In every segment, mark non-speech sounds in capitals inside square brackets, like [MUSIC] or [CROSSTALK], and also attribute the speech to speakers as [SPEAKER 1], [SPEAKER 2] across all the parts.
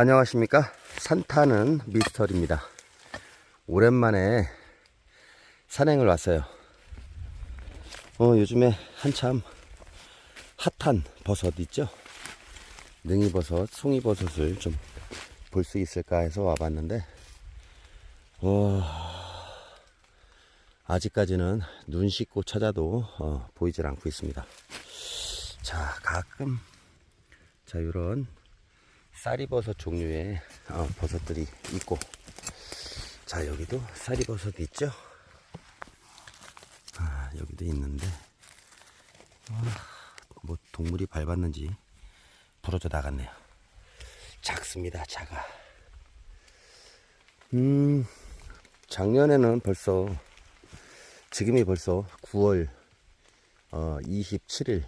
[SPEAKER 1] 안녕하십니까? 산타는 미스터리입니다. 오랜만에 산행을 왔어요. 어 요즘에 한참 핫한 버섯 있죠? 능이버섯 송이버섯을 좀 볼 수 있을까 해서 와봤는데 어, 아직까지는 눈 씻고 찾아도 어, 보이질 않고 있습니다. 자 가끔 자 이런 쌀이버섯 종류의 어, 버섯들이 있고 자 여기도 쌀이버섯 있죠? 아, 여기도 있는데 아, 뭐 동물이 밟았는지 부러져 나갔네요. 작습니다 작아 음 작년에는 벌써 지금이 벌써 9월 어, 27일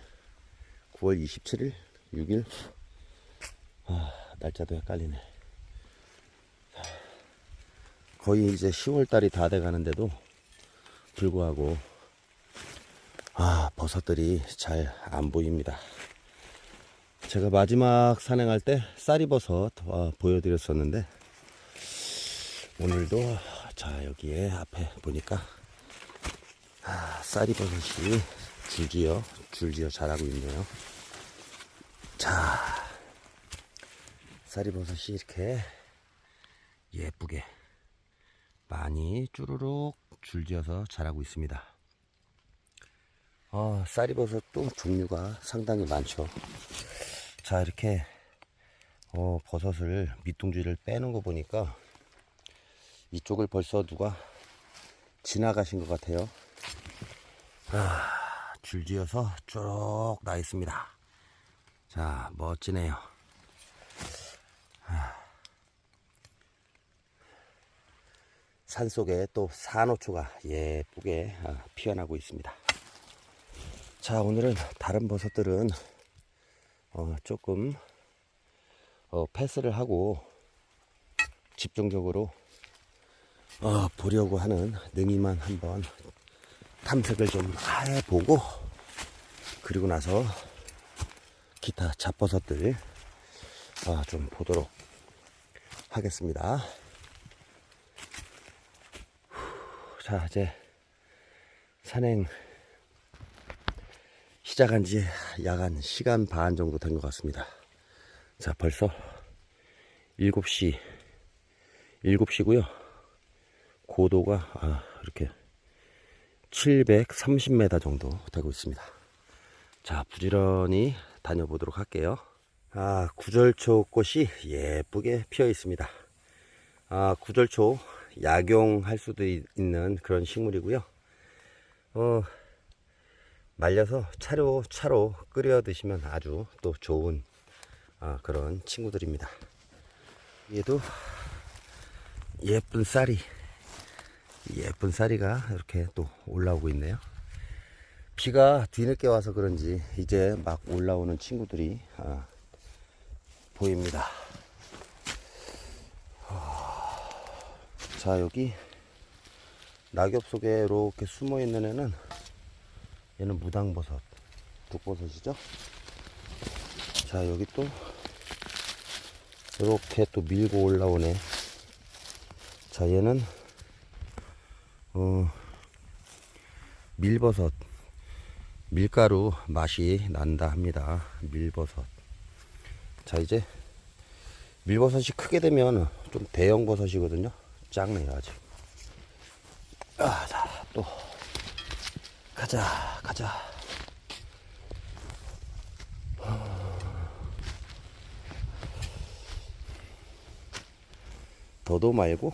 [SPEAKER 1] 9월 27일 6일? 아, 날짜도 헷갈리네. 거의 이제 10월 달이 다 돼 가는데도 불구하고 아, 버섯들이 잘 안 보입니다. 제가 마지막 산행할 때 쌀이버섯 어, 보여드렸었는데 오늘도 자 여기에 앞에 보니까 아, 쌀이버섯이 줄지어 줄지어 자라고 있네요. 자 쌀이버섯이 이렇게 예쁘게 많이 쭈루룩 줄지어서 자라고 있습니다. 어, 쌀이버섯도 종류가 상당히 많죠. 자, 이렇게 어, 버섯을 밑둥지를 빼는 거 보니까 이쪽을 벌써 누가 지나가신 것 같아요. 아, 줄지어서 쭉 나 있습니다. 자, 멋지네요. 산 속에 또 산호초가 예쁘게 아, 피어나고 있습니다. 자, 오늘은 다른 버섯들은 어, 조금 어, 패스를 하고 집중적으로 어, 보려고 하는 능이만 한번 탐색을 좀 해보고 그리고 나서 기타 잡버섯들 어, 좀 보도록 하겠습니다. 자, 이제 산행 시작한 지 약 한 시간 반 정도 된 것 같습니다. 자, 벌써 7시, 7시고요. 고도가 아, 이렇게 730m 정도 되고 있습니다. 자, 부지런히 다녀보도록 할게요. 아, 구절초 꽃이 예쁘게 피어 있습니다. 아, 구절초 약용할 수도 있- 있는 그런 식물이고요. 어, 말려서 차로 차로 끓여 드시면 아주 또 좋은 아, 그런 친구들입니다. 얘도 예쁜 쌀이 예쁜 쌀이가 이렇게 또 올라오고 있네요. 비가 뒤늦게 와서 그런지 이제 막 올라오는 친구들이 아, 보입니다. 자 여기 낙엽 속에 이렇게 숨어 있는 애는 얘는 무당버섯 북버섯이죠? 자 여기 또 이렇게 또 밀고 올라오네. 자 얘는 어 밀버섯 밀가루 맛이 난다 합니다. 밀버섯. 자 이제 밀버섯이 크게 되면 좀 대형 버섯이거든요 작네요 아직. 아, 자, 또. 가자 가자. 더도 말고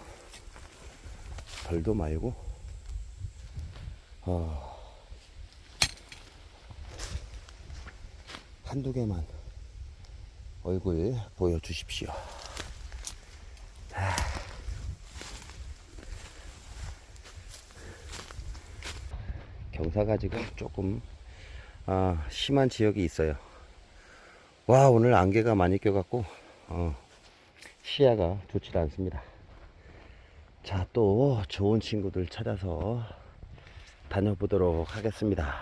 [SPEAKER 1] 덜도 말고. 어, 한두 개만 얼굴 보여주십시오. 경사가지가 조금 아, 심한 지역이 있어요. 와 오늘 안개가 많이 껴갖고 어, 시야가 좋지 않습니다. 자 또 좋은 친구들 찾아서 다녀보도록 하겠습니다.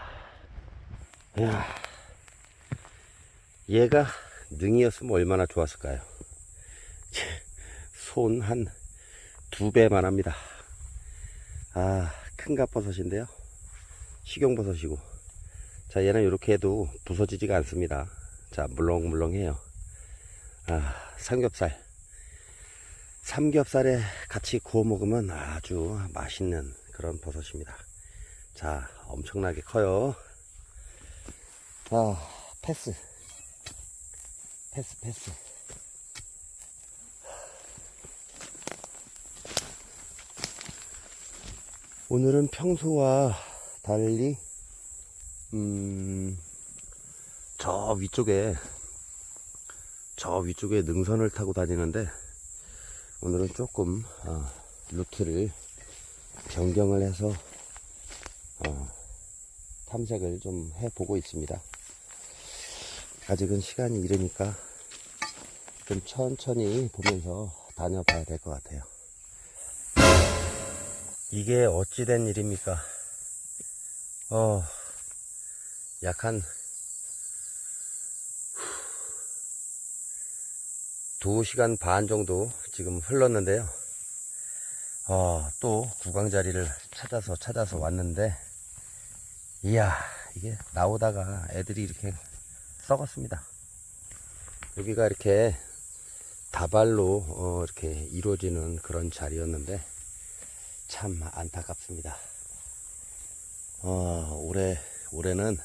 [SPEAKER 1] 이야, 얘가 능이었으면 얼마나 좋았을까요? 손 한 두 배만 합니다. 아, 큰 갑버섯인데요. 식용버섯이고. 자, 얘는 이렇게 해도 부서지지가 않습니다. 자, 물렁물렁해요. 아, 삼겹살. 삼겹살에 같이 구워 먹으면 아주 맛있는 그런 버섯입니다. 자, 엄청나게 커요. 아, 패스. 패스, 패스. 오늘은 평소와 달리, 음, 저 위쪽에, 저 위쪽에 능선을 타고 다니는데, 오늘은 조금, 어, 루트를 변경을 해서, 어, 탐색을 좀 해보고 있습니다. 아직은 시간이 이르니까 좀 천천히 보면서 다녀봐야 될 것 같아요. 이게 어찌된 일입니까? 어, 약한 두 시간 반 정도 지금 흘렀는데요. 어, 또 구강 자리를 찾아서 찾아서 왔는데, 이야, 이게 나오다가 애들이 이렇게 썩었습니다. 여기가 이렇게 다발로 어, 이렇게 이루어지는 그런 자리였는데 참 안타깝습니다. 어, 올해 올해는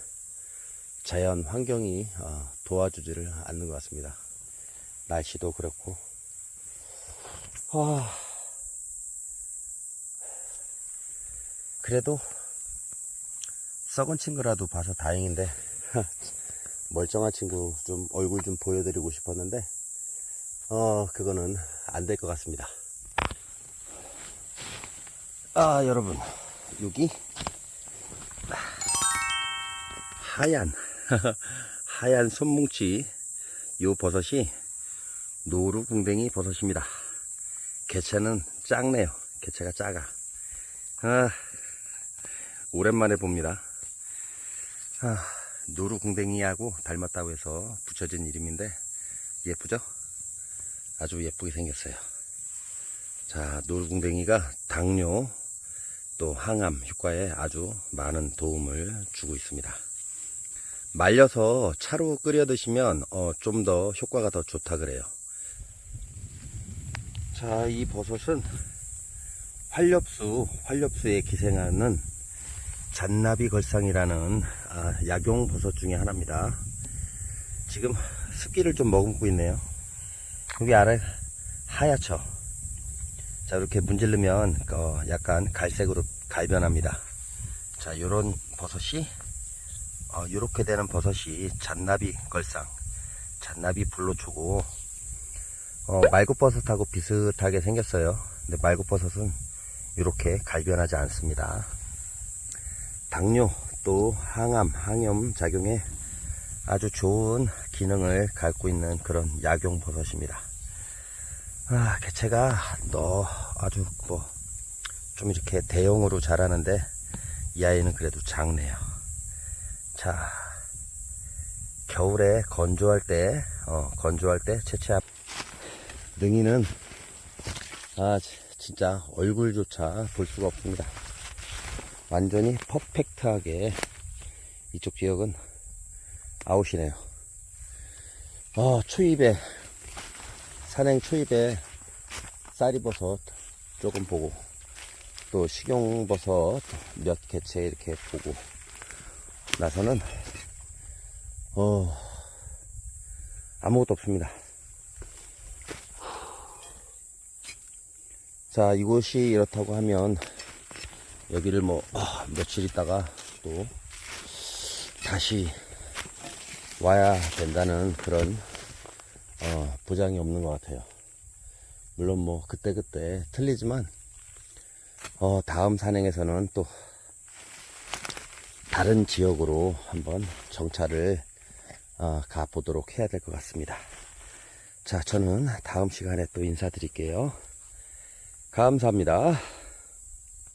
[SPEAKER 1] 자연 환경이 어, 도와주지를 않는 것 같습니다. 날씨도 그렇고 아, 그래도 썩은 친구라도 봐서 다행인데 [LAUGHS] 멀쩡한 친구 좀 얼굴 좀 보여드리고 싶었는데 어 그거는 안 될 것 같습니다 아 여러분 여기 하얀 [LAUGHS] 하얀 손뭉치 요 버섯이 노루궁뎅이 버섯입니다 개체는 작네요 개체가 작아 아, 오랜만에 봅니다 아, 노루궁뎅이하고 닮았다고 해서 붙여진 이름인데 예쁘죠? 아주 예쁘게 생겼어요. 자, 노루궁뎅이가 당뇨 또 항암 효과에 아주 많은 도움을 주고 있습니다. 말려서 차로 끓여 드시면 어, 좀 더 효과가 더 좋다 그래요. 자, 이 버섯은 활엽수, 활엽수에 기생하는 잔나비 걸상이라는 아, 약용 버섯 중에 하나입니다. 지금 습기를 좀 머금고 있네요. 여기 아래 하얗죠. 자 이렇게 문지르면 어, 약간 갈색으로 갈변합니다. 자 요런 버섯이 어, 요렇게 되는 버섯이 잔나비 걸상, 잔나비 불로초고 어, 말굽버섯하고 비슷하게 생겼어요. 근데 말굽버섯은 이렇게 갈변하지 않습니다. 당뇨 또 항암, 항염 작용에 아주 좋은 기능을 갖고 있는 그런 약용 버섯입니다. 아, 개체가 너 아주 뭐 좀 이렇게 대형으로 자라는데 이 아이는 그래도 작네요. 자, 겨울에 건조할 때, 어, 건조할 때 채취한 능이는 아, 진짜 얼굴조차 볼 수가 없습니다. 완전히 퍼펙트하게 이쪽 지역은 아웃이네요. 어, 초입에, 산행 초입에 쌀이버섯 조금 보고, 또 식용버섯 몇 개체 이렇게 보고, 나서는, 어, 아무것도 없습니다. 자, 이곳이 이렇다고 하면, 여기를 뭐 아, 며칠 있다가 또 다시 와야 된다는 그런 어, 보장이 없는 것 같아요. 물론 뭐 그때그때 틀리지만 어, 다음 산행에서는 또 다른 지역으로 한번 정차를 어, 가보도록 해야 될 것 같습니다. 자, 저는 다음 시간에 또 인사드릴게요. 감사합니다.